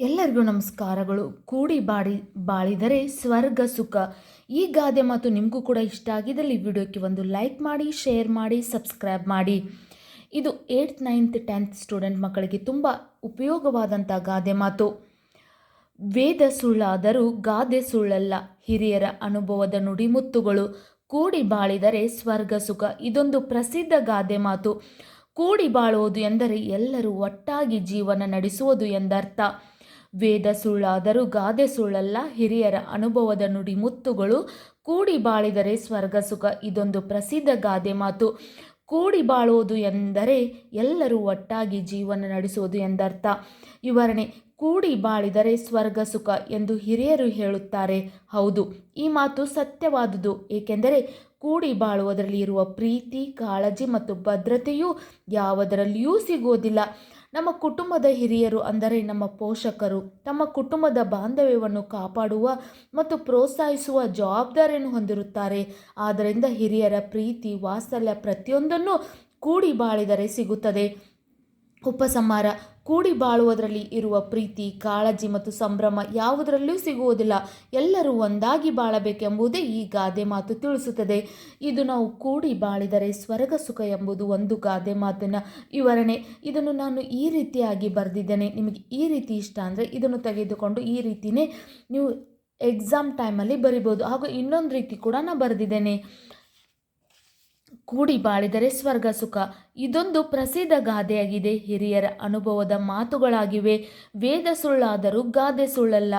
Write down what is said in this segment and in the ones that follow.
ಎಲ್ಲರಿಗೂ ನಮಸ್ಕಾರಗಳು. ಕೂಡಿ ಬಾಡಿ, ಬಾಳಿದರೆ ಸ್ವರ್ಗ, ಸುಖ. ಈ ಗಾದೆ ಮಾತು ನಿಮಗೂ ಕೂಡ ಇಷ್ಟ ಆಗಿದ್ದಲ್ಲಿ ವಿಡಿಯೋಕ್ಕೆ ಒಂದು ಲೈಕ್ ಮಾಡಿ, ಶೇರ್ ಮಾಡಿ, ಸಬ್ಸ್ಕ್ರೈಬ್ ಮಾಡಿ. ಇದು ಏಯ್ಟ್ ನೈನ್ತ್, ಟೆಂತ್ ಸ್ಟೂಡೆಂಟ್ ಮಕ್ಕಳಿಗೆ ತುಂಬ ಉಪಯೋಗವಾದಂಥ ಗಾದೆ ಮಾತು. ವೇದ ಸುಳ್ಳಾದರೂ ಗಾದೆ ಸುಳ್ಳಲ್ಲ. ಹಿರಿಯರ ಅನುಭವದ ನುಡಿಮುತ್ತುಗಳು. ಕೂಡಿ ಬಾಳಿದರೆ ಸ್ವರ್ಗ, ಸುಖ. ಇದೊಂದು ಪ್ರಸಿದ್ಧ ಗಾದೆ ಮಾತು. ಕೂಡಿ ಬಾಳುವುದು ಎಂದರೆ ಎಲ್ಲರೂ ಒಟ್ಟಾಗಿ ಜೀವನ ನಡೆಸುವುದು ಎಂದರ್ಥ. ವೇದ ಸುಳ್ಳಾದರೂ ಗಾದೆ ಸುಳ್ಳಲ್ಲ. ಹಿರಿಯರ ಅನುಭವದ ನುಡಿ ಮುತ್ತುಗಳು ಕೂಡಿ ಬಾಳಿದರೆ ಸ್ವರ್ಗ ಸುಖ, ಇದೊಂದು ಪ್ರಸಿದ್ಧ ಗಾದೆ ಮಾತು. ಕೂಡಿ ಬಾಳುವುದು ಎಂದರೆ ಎಲ್ಲರೂ ಒಟ್ಟಾಗಿ ಜೀವನ ನಡೆಸುವುದು ಎಂದರ್ಥ. ವಿವರಣೆ, ಕೂಡಿ ಬಾಳಿದರೆ ಸ್ವರ್ಗ ಸುಖ ಎಂದು ಹಿರಿಯರು ಹೇಳುತ್ತಾರೆ. ಹೌದು, ಈ ಮಾತು ಸತ್ಯವಾದುದು. ಏಕೆಂದರೆ ಕೂಡಿ ಬಾಳುವುದರಲ್ಲಿ ಇರುವ ಪ್ರೀತಿ, ಕಾಳಜಿ ಮತ್ತು ಭದ್ರತೆಯು ಯಾವುದರಲ್ಲಿಯೂ ಸಿಗುವುದಿಲ್ಲ. ನಮ್ಮ ಕುಟುಂಬದ ಹಿರಿಯರು ಅಂದರೆ ನಮ್ಮ ಪೋಷಕರು, ತಮ್ಮ ಕುಟುಂಬದ ಬಾಂಧವ್ಯವನ್ನು ಕಾಪಾಡುವ ಮತ್ತು ಪ್ರೋತ್ಸಾಹಿಸುವ ಜವಾಬ್ದಾರಿಯನ್ನು ಹೊಂದಿರುತ್ತಾರೆ. ಆದ್ದರಿಂದ ಹಿರಿಯರ ಪ್ರೀತಿ, ವಾತ್ಸಲ್ಯ ಪ್ರತಿಯೊಂದನ್ನು ಕೂಡಿ ಬಾಳಿದರೆ ಸಿಗುತ್ತದೆ. ಉಪಸಂಹಾರ ಕೂಡಿ ಬಾಳುವುದರಲ್ಲಿ ಇರುವ ಪ್ರೀತಿ, ಕಾಳಜಿ ಮತ್ತು ಸಂಭ್ರಮ ಯಾವುದರಲ್ಲೂ ಸಿಗುವುದಿಲ್ಲ. ಎಲ್ಲರೂ ಒಂದಾಗಿ ಬಾಳಬೇಕೆಂಬುದೇ ಈ ಗಾದೆ ಮಾತು ತಿಳಿಸುತ್ತದೆ. ಇದು ನಾವು ಕೂಡಿ ಬಾಳಿದರೆ ಸ್ವರ್ಗ ಸುಖ ಎಂಬುದು ಒಂದು ಗಾದೆ ಮಾತಿನ ವಿವರಣೆ. ಇದನ್ನು ನಾನು ಈ ರೀತಿಯಾಗಿ ಬರೆದಿದ್ದೇನೆ. ನಿಮಗೆ ಈ ರೀತಿ ಇಷ್ಟ ಅಂದರೆ ಇದನ್ನು ತೆಗೆದುಕೊಂಡು ಈ ರೀತಿಯೇ ನೀವು ಎಕ್ಸಾಮ್ ಟೈಮಲ್ಲಿ ಬರಿಬೋದು. ಹಾಗೂ ಇನ್ನೊಂದು ರೀತಿ ಕೂಡ ನಾನು ಬರೆದಿದ್ದೇನೆ. ಕೂಡಿ ಬಾಳಿದರೆ ಸ್ವರ್ಗ ಸುಖ. ಇದೊಂದು ಪ್ರಸಿದ್ಧ ಗಾದೆಯಾಗಿದೆ. ಹಿರಿಯರ ಅನುಭವದ ಮಾತುಗಳಾಗಿವೆ. ವೇದ ಸುಳ್ಳಾದರೂ ಗಾದೆ ಸುಳ್ಳಲ್ಲ.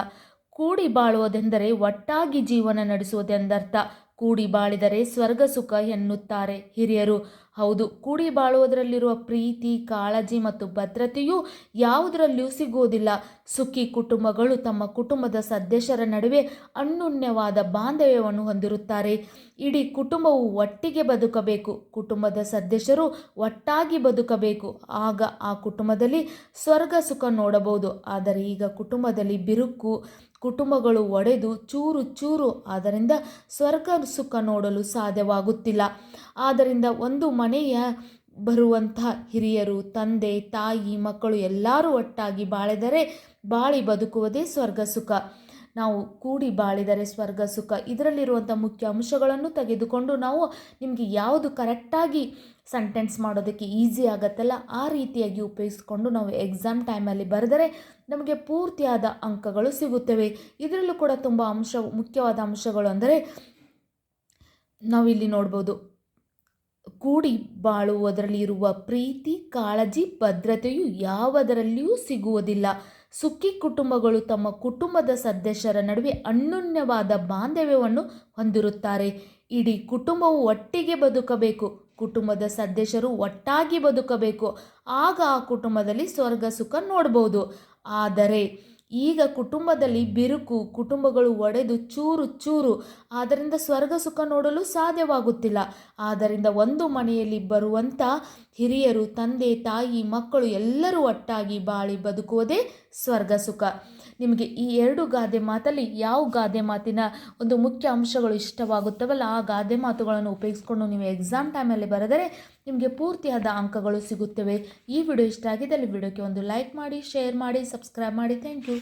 ಕೂಡಿ ಬಾಳುವುದೆಂದರೆ ಒಟ್ಟಾಗಿ ಜೀವನ ನಡೆಸುವುದೆಂದರ್ಥ. ಕೂಡಿ ಬಾಳಿದರೆ ಸ್ವರ್ಗ ಸುಖ ಎನ್ನುತ್ತಾರೆ ಹಿರಿಯರು. ಹೌದು, ಕೂಡಿ ಬಾಳುವುದರಲ್ಲಿರುವ ಪ್ರೀತಿ, ಕಾಳಜಿ ಮತ್ತು ಭದ್ರತೆಯು ಯಾವುದರಲ್ಲಿಯೂ ಸಿಗುವುದಿಲ್ಲ. ಸುಖಿ ಕುಟುಂಬಗಳು ತಮ್ಮ ಕುಟುಂಬದ ಸದಸ್ಯರ ನಡುವೆ ಅನ್ಯೋನ್ಯವಾದ ಬಾಂಧವ್ಯವನ್ನು ಹೊಂದಿರುತ್ತಾರೆ. ಇಡೀ ಕುಟುಂಬವು ಒಟ್ಟಿಗೆ ಬದುಕಬೇಕು, ಕುಟುಂಬದ ಸದಸ್ಯರು ಒಟ್ಟಾಗಿ ಬದುಕಬೇಕು. ಆಗ ಆ ಕುಟುಂಬದಲ್ಲಿ ಸ್ವರ್ಗ ಸುಖ ನೋಡಬಹುದು. ಆದರೆ ಈಗ ಕುಟುಂಬದಲ್ಲಿ ಬಿರುಕು, ಕುಟುಂಬಗಳು ಒಡೆದು ಚೂರು ಚೂರು, ಆದ್ದರಿಂದ ಸ್ವರ್ಗ ಸುಖ ನೋಡಲು ಸಾಧ್ಯವಾಗುತ್ತಿಲ್ಲ. ಆದ್ದರಿಂದ ಒಂದು ಮನೆಯ ಬರುವಂತಹ ಹಿರಿಯರು, ತಂದೆ, ತಾಯಿ, ಮಕ್ಕಳು ಎಲ್ಲರೂ ಒಟ್ಟಾಗಿ ಬಾಳಿದರೆ ಬಾಳಿ ಬದುಕುವುದೇ ಸ್ವರ್ಗ ಸುಖ. ನಾವು ಕೂಡಿ ಬಾಳಿದರೆ ಸ್ವರ್ಗ ಸುಖ. ಇದರಲ್ಲಿರುವಂಥ ಮುಖ್ಯ ಅಂಶಗಳನ್ನು ತೆಗೆದುಕೊಂಡು ನಾವು ನಿಮಗೆ ಯಾವುದು ಕರೆಕ್ಟಾಗಿ ಸೆಂಟೆನ್ಸ್ ಮಾಡೋದಕ್ಕೆ ಈಸಿ ಆಗುತ್ತಲ್ಲ, ಆ ರೀತಿಯಾಗಿ ಉಪಯೋಗಿಸ್ಕೊಂಡು ನಾವು ಎಕ್ಸಾಮ್ ಟೈಮಲ್ಲಿ ಬರೆದರೆ ನಮಗೆ ಪೂರ್ತಿಯಾದ ಅಂಕಗಳು ಸಿಗುತ್ತವೆ. ಇದರಲ್ಲೂ ಕೂಡ ತುಂಬ ಅಂಶ, ಮುಖ್ಯವಾದ ಅಂಶಗಳು ಅಂದರೆ ನಾವಿಲ್ಲಿ ನೋಡ್ಬೋದು ಕೂಡಿ ಬಾಳುವುದರಲ್ಲಿ ಇರುವ ಪ್ರೀತಿ, ಕಾಳಜಿ, ಭದ್ರತೆಯು ಯಾವುದರಲ್ಲಿಯೂ ಸಿಗುವುದಿಲ್ಲ. ಸುಖಿ ಕುಟುಂಬಗಳು ತಮ್ಮ ಕುಟುಂಬದ ಸದಸ್ಯರ ನಡುವೆ ಅನ್ಯೋನ್ಯವಾದ ಬಾಂಧವ್ಯವನ್ನು ಹೊಂದಿರುತ್ತಾರೆ. ಇಡೀ ಕುಟುಂಬವು ಒಟ್ಟಿಗೆ ಬದುಕಬೇಕು, ಕುಟುಂಬದ ಸದಸ್ಯರು ಒಟ್ಟಾಗಿ ಬದುಕಬೇಕು. ಆಗ ಆ ಕುಟುಂಬದಲ್ಲಿ ಸ್ವರ್ಗ, ಸುಖ ನೋಡ್ಬೋದು. ಆದರೆ ಈಗ ಕುಟುಂಬದಲ್ಲಿ ಬಿರುಕು, ಕುಟುಂಬಗಳು ಒಡೆದು ಚೂರು ಚೂರು. ಆದ್ದರಿಂದ ಸ್ವರ್ಗ ಸುಖ ನೋಡಲು ಸಾಧ್ಯವಾಗುತ್ತಿಲ್ಲ. ಆದ್ದರಿಂದ ಒಂದು ಮನೆಯಲ್ಲಿ ಬರುವಂಥ ಹಿರಿಯರು, ತಂದೆ, ತಾಯಿ, ಮಕ್ಕಳು ಎಲ್ಲರೂ ಒಟ್ಟಾಗಿ ಬಾಳಿ ಬದುಕುವುದೇ ಸ್ವರ್ಗ ಸುಖ. ನಿಮಗೆ ಈ ಎರಡು ಗಾದೆ ಮಾತಲ್ಲಿ ಯಾವ ಗಾದೆ ಮಾತಿನ ಒಂದು ಮುಖ್ಯ ಅಂಶಗಳು ಇಷ್ಟವಾಗುತ್ತವಲ್ಲ, ಆ ಗಾದೆ ಮಾತುಗಳನ್ನು ಉಪಯೋಗಿಸ್ಕೊಂಡು ನೀವು ಎಕ್ಸಾಮ್ ಟೈಮಲ್ಲಿ ಬರೆದರೆ ನಿಮಗೆ ಪೂರ್ತಿಯಾದ ಅಂಕಗಳು ಸಿಗುತ್ತವೆ. ಈ ವಿಡಿಯೋ ಇಷ್ಟ ಆಗಿದ್ದಲ್ಲಿ ವಿಡಿಯೋಕ್ಕೆ ಒಂದು ಲೈಕ್ ಮಾಡಿ ಶೇರ್ ಮಾಡಿ ಸಬ್ಸ್ಕ್ರೈಬ್ ಮಾಡಿ. Thank you